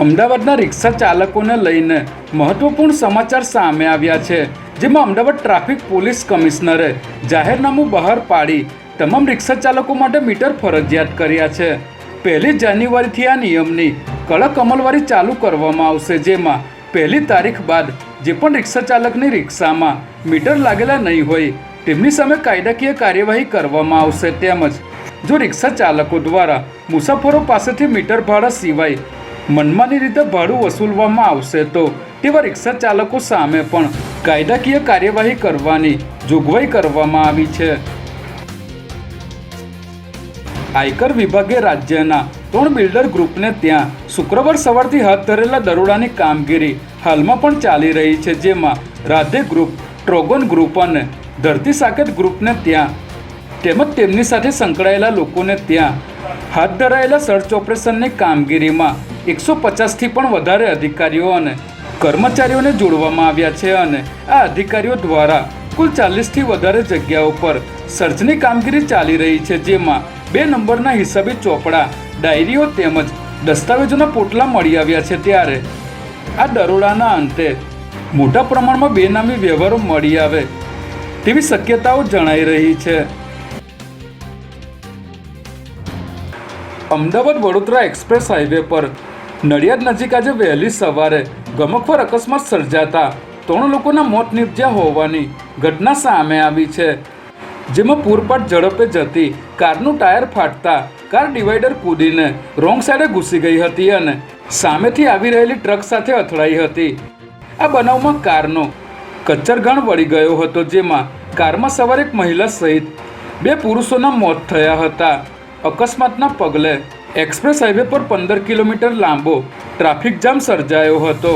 અમદાવાદના રિક્ષા ચાલકોને લઈને મહત્વપૂર્ણ સમાચાર સામે આવ્યા છે, જેમાં અમદાવાદ ટ્રાફિક પોલીસ કમિશનરે જાહેરનામું બહાર પાડી તમામ રિક્ષા ચાલકો માટે મીટર ફરજિયાત કર્યા છે. પહેલી જાન્યુઆરીથી આ નિયમની કડક અમલવારી ચાલુ કરવામાં આવશે, જેમાં પહેલી તારીખ બાદ જે પણ રિક્ષા ચાલકની રિક્ષામાં મીટર લાગેલા નહીં હોય, તેમની સામે કાયદાકીય કાર્યવાહી કરવામાં આવશે. તેમજ જો રિક્ષા ચાલકો દ્વારા મુસાફરો પાસેથી મીટર ભાડા સિવાય મનમાની રીતે ભાડું વસૂલવામાં આવશે તો તેવા રિક્ષા ચાલકો સામે પણ કાયદાકીય કાર્યવાહી કરવાની જોગવાઈ કરવામાં આવી છે. આયકર વિભાગે રાજ્યના ત્રણ બિલ્ડર ગ્રુપને ત્યાં શુક્રવાર સવારથી હાથ ધરેલા દરોડાની કામગીરી હાલમાં પણ ચાલી રહી છે, જેમાં રાધે ગ્રુપ, ટ્રોગન ગ્રુપ અને ધરતી સાકેત ગ્રુપને ત્યાં તેમજ તેમની સાથે સંકળાયેલા લોકોને ત્યાં હાથ ધરાયેલા સર્ચ ઓપરેશનની કામગીરીમાં એકસો પચાસથી પણ વધારે અધિકારીઓ અને કર્મચારીઓને જોડવામાં આવ્યા છે અને આ અધિકારીઓ દ્વારા કુલ ચાલીસથી વધારે જગ્યાઓ પર સર્ચની કામગીરી ચાલી રહી છે, જેમાં બે નંબરના હિસાબી ચોપડા, ડાયરીઓ તેમજ દસ્તાવેજોના પોટલા મળી આવ્યા છે. ત્યારે આ દરોડાના અંતે મોટા પ્રમાણમાં બેનામી વ્યવહારો મળી આવે તેવી શક્યતાઓ જણાઈ રહી છે. અમદાવાદ વડોદરા એક્સપ્રેસ હાઈવે પર નડિયાદ નજીક આજે વહેલી સવારે ગમકવાર અકસ્માત સર્જાતા ત્રણ લોકોના મોત નીપજ્યા હોવાની ઘટના સામે આવી છે. જેમાં પૂરપાટ ઝડપે જતી કારનું ટાયર ફાટતા કાર ડિવાઈડર કૂદીને રોંગ સાઈડે ઘૂસી ગઈ હતી અને સામેથી આવી રહેલી ટ્રક સાથે અથડાઈ હતી. આ બનાવમાં કારનો કચ્છરગણ વળી ગયો હતો, જેમાં કારમાં સવાર એક મહિલા સહિત બે પુરુષોના મોત થયા હતા. અકસ્માતના પગલે એક્સપ્રેસ હાઈવે પર પંદર કિલોમીટર લાંબો ટ્રાફિક જામ સર્જાયો હતો.